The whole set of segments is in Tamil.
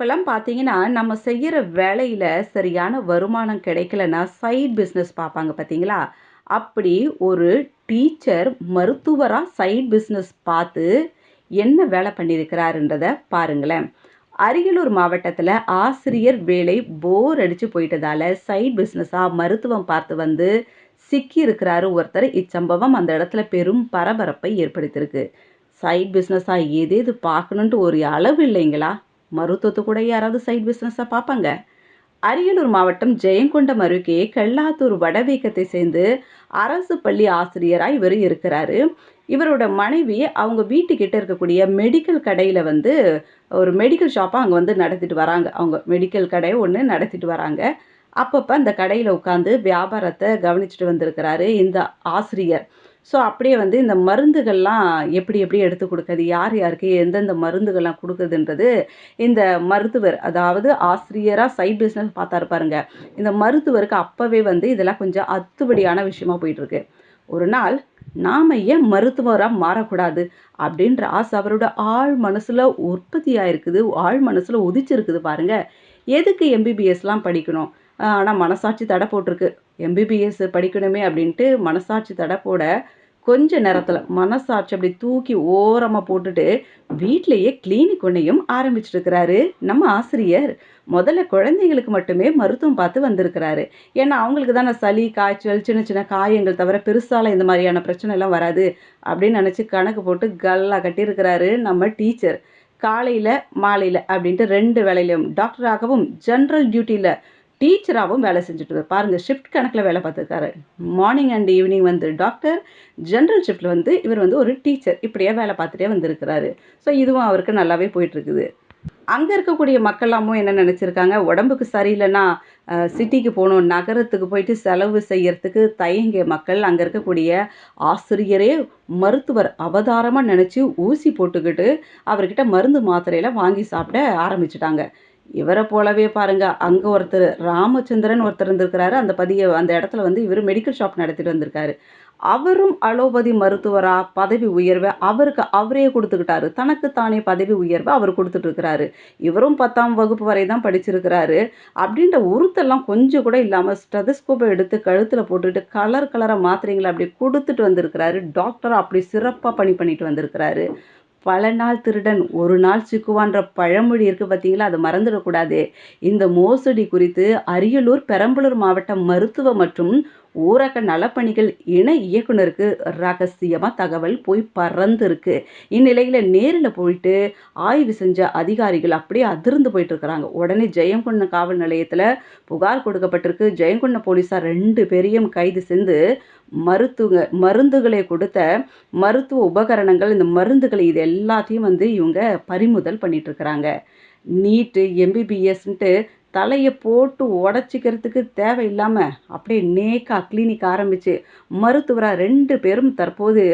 இப்போல்லாம் பார்த்தீங்கன்னா, நம்ம செய்கிற வேலையில் சரியான வருமானம் கிடைக்கலன்னா, சைட் பிஸ்னஸ் பார்ப்பாங்க பார்த்தீங்களா? அப்படி ஒரு டீச்சர் மருத்துவராக சைட் பிஸ்னஸ் பார்த்து என்ன வேலை பண்ணியிருக்கிறாருன்றத பாருங்களேன். அரியலூர் மாவட்டத்தில் ஆசிரியர் வேலை போர் அடித்து போயிட்டதால் சைட் பிஸ்னஸாக மருத்துவம் பார்த்து வந்து சிக்கியிருக்கிறாரு ஒருத்தர். இச்சம்பவம் அந்த இடத்துல பெரும் பரபரப்பை ஏற்படுத்தியிருக்கு. சைட் பிஸ்னஸாக ஏதேது பார்க்கணுன்ட்டு ஒரு அளவு இல்லைங்களா? மருத்துவத்து கூட யாராவது சைட் பிஸ்னஸாக பார்ப்பாங்க? அரியலூர் மாவட்டம் ஜெயங்கொண்டம் அருகே கெள்ளாத்தூர் வடவீக்கத்தை சேர்ந்து அரசு பள்ளி ஆசிரியராக இவரு இருக்கிறாரு. இவரோட மனைவி அவங்க வீட்டுக்கிட்ட இருக்கக்கூடிய மெடிக்கல் கடையில் வந்து ஒரு மெடிக்கல் ஷாப்பாக அங்கே வந்து நடத்திட்டு வராங்க. அவங்க மெடிக்கல் கடை ஒன்று நடத்திட்டு வராங்க. அப்பப்போ அந்த கடையில் உட்காந்து வியாபாரத்தை கவனிச்சுட்டு வந்திருக்கிறாரு இந்த ஆசிரியர். ஸோ அப்படியே வந்து இந்த மருந்துகள்லாம் எப்படி எப்படி எடுத்து கொடுக்குறது யார் யாருக்கு எந்தெந்த மருந்துகள்லாம் கொடுக்குறதுன்றது இந்த மருத்துவர் அதாவது ஆசிரியராக சைட் பிஸ்னஸ் பார்த்தாரு பாருங்க. இந்த மருத்துவருக்கு அப்போவே வந்து இதெல்லாம் கொஞ்சம் அத்துப்படியான விஷயமா போயிட்டுருக்கு. ஒரு நாள் நாம் ஏன் மருத்துவராக மாறக்கூடாது? அப்படின்ற ஆசை அவரோட ஆழ் மனசில் உற்பத்தியாக இருக்குது ஆழ் மனசில் உதிச்சிருக்குது பாருங்க. எதுக்கு எம்பிபிஎஸ்லாம் படிக்கணும்? ஆனால் மனசாட்சி தடை போட்டிருக்கு. எம்பிபிஎஸ் படிக்கணுமே அப்படின்ட்டு மனசாட்சி தடை போட, கொஞ்ச நேரத்தில் மனசாட்சி அப்படி தூக்கி ஓரமாக போட்டுட்டு, வீட்டிலேயே கிளினிக் ஒண்ணையும் ஆரம்பிச்சிருக்கிறாரு நம்ம ஆசிரியர். முதல்ல குழந்தைங்களுக்கு மட்டுமே மருத்துவம் பார்த்து வந்திருக்கிறாரு. ஏன்னா அவங்களுக்கு தானே சளி, காய்ச்சல், சின்ன சின்ன காயங்கள் தவிர பெருசாலாம் இந்த மாதிரியான பிரச்சனை எல்லாம் வராது. அப்படின்னு நினச்சி கணக்கு போட்டு கல்லா கட்டியிருக்கிறாரு நம்ம டீச்சர். காலையில் மாலையில் அப்படின்ட்டு 2 வேளையிலயும் டாக்டராகவும், ஜென்ரல் டியூட்டியில் டீச்சராகவும் வேலை செஞ்சுட்டு பாருங்கள் ஷிஃப்ட் கணக்கில் வேலை பார்த்துருக்காரு. மார்னிங் அண்ட் ஈவினிங் வந்து டாக்டர், ஜென்ரல் ஷிஃப்ட்டில் வந்து இவர் வந்து ஒரு டீச்சர். இப்படியே வேலை பார்த்துட்டே வந்திருக்கிறாரு. ஸோ இதுவும் அவருக்கு நல்லாவே போயிட்டுருக்குது. அங்கே இருக்கக்கூடிய மக்கள்லாமும் என்ன நினச்சிருக்காங்க உடம்புக்கு சரியில்லைன்னா சிட்டிக்கு போகணும் நகரத்துக்கு போயிட்டு செலவு செய்யறதுக்கு தயங்கிய மக்கள் அங்கே இருக்கக்கூடிய ஆசிரியரே மருத்துவர் அவதாரமாக நினச்சி ஊசி போட்டுக்கிட்டு, அவர்கிட்ட மருந்து மாத்திரையெல்லாம் வாங்கி சாப்பிட ஆரம்பிச்சிட்டாங்க இவரை போலவே பாருங்க, அங்கே ஒருத்தர் ராமச்சந்திரன் ஒருத்தர் இருந்திருக்கிறாரு. அந்த பதிய அந்த இடத்துல வந்து இவர் மெடிக்கல் ஷாப் நடத்திட்டு வந்திருக்காரு. அவரும் அலோபதி மருத்துவராக பதவி உயர்வை அவருக்கு அவரே கொடுத்துக்கிட்டாரு தனக்கு தானே பதவி உயர்வை அவர் கொடுத்துட்ருக்கிறாரு இவரும் 10ஆம் வகுப்பு வரை தான் படிச்சிருக்கிறாரு. அப்படின்ற உருத்தெல்லாம் கொஞ்சம் கூட இல்லாமல் ஸ்டெதஸ்கோப்பை எடுத்து கழுத்தில் போட்டுட்டு கலர் கலராக மாத்திரைங்களை அப்படி கொடுத்துட்டு வந்திருக்கிறாரு. டாக்டர் அப்படி சிறப்பாக பணி பண்ணிட்டு வந்திருக்கிறாரு. பல நாள் திருடன் ஒரு நாள் சிக்குவான்ற பழமொழி இருக்கு பார்த்தீங்களா? அதை மறந்துடக்கூடாது. இந்த மோசடி குறித்து அரியலூர், பெரம்பலூர் மாவட்ட மருத்துவ மற்றும் ஊரக நலப்பணிகள் இணை இயக்குனருக்கு ரகசியமாக தகவல் போய் பறந்துருக்கு இந்நிலையில் நேரில் போயிட்டு ஆய்வு செஞ்ச அதிகாரிகள் அப்படியே அதிர்ந்து போயிட்டுருக்காங்க. உடனே ஜெயங்கொண்ட காவல் நிலையத்தில் புகார் கொடுக்கப்பட்டிருக்கு. ஜெயங்கொண்ட போலீஸார் ரெண்டு பேரையும் கைது செஞ்சு மருத்துவ மருந்துகளை கொடுத்த மருத்துவ உபகரணங்கள், இந்த மருந்துகளை இது எல்லாத்தையும் வந்து இவங்க பறிமுதல் பண்ணிட்டுருக்காங்க. நீட்டு, எம்பிபிஎஸ்ன்ட்டு தலையை போட்டு உடச்சிக்கிறதுக்கு தேவையில்லாமல் அப்படியே நேக்காக கிளினிக் ஆரம்பிச்சு, மருத்துவராக ரெண்டு பேரும் தற்போது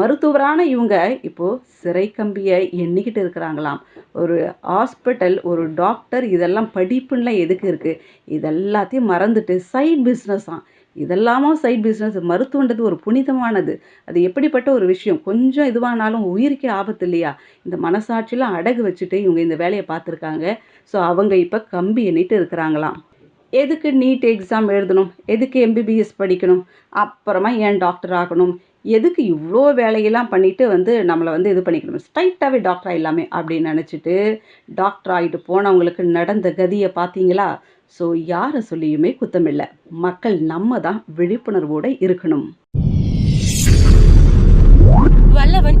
மருத்துவரான இவங்க இப்போது சிறை கம்பியை எண்ணிக்கிட்டு இருக்கிறாங்களாம். ஒரு ஹாஸ்பிட்டல், ஒரு டாக்டர் இதெல்லாம் படிப்புன்லாம் எதுக்கு இருக்குது இதெல்லாத்தையும் மறந்துட்டு சைட் பிசினஸாம். இதெல்லாமும் சைட் பிஸ்னஸ் மருத்துவன்றது ஒரு புனிதமானது. அது எப்படிப்பட்ட ஒரு விஷயம்? கொஞ்சம் இதுவானாலும் உயிருக்கே ஆபத்து இல்லையா? இந்த மனசாட்சியெலாம் அடகு வச்சுட்டு இவங்க இந்த வேலையை பார்த்துருக்காங்க. ஸோ அவங்க இப்போ கம்பி எண்ணிட்டு இருக்கிறாங்களாம். எதுக்கு நீட் எக்ஸாம் எழுதணும்? எதுக்கு எம்பிபிஎஸ் படிக்கணும்? அப்புறமா ஏன் டாக்டர் ஆகணும்? எதுக்கு இவ்வளோ வேலையெல்லாம் பண்ணிவிட்டு வந்து நம்மளை வந்து இது பண்ணிக்கணும்? ஸ்ட்ரைட்டாகவே டாக்டர் ஆகிடலாமே அப்படின்னு நினச்சிட்டு டாக்டர் ஆகிட்டு போனவங்களுக்கு நடந்த கதியை பார்த்தீங்களா? ஸோ யாரை சொல்லியுமே குத்தமில்லை மக்கள் நம்ம தான் விழிப்புணர்வோடு இருக்கணும். வல்லவன்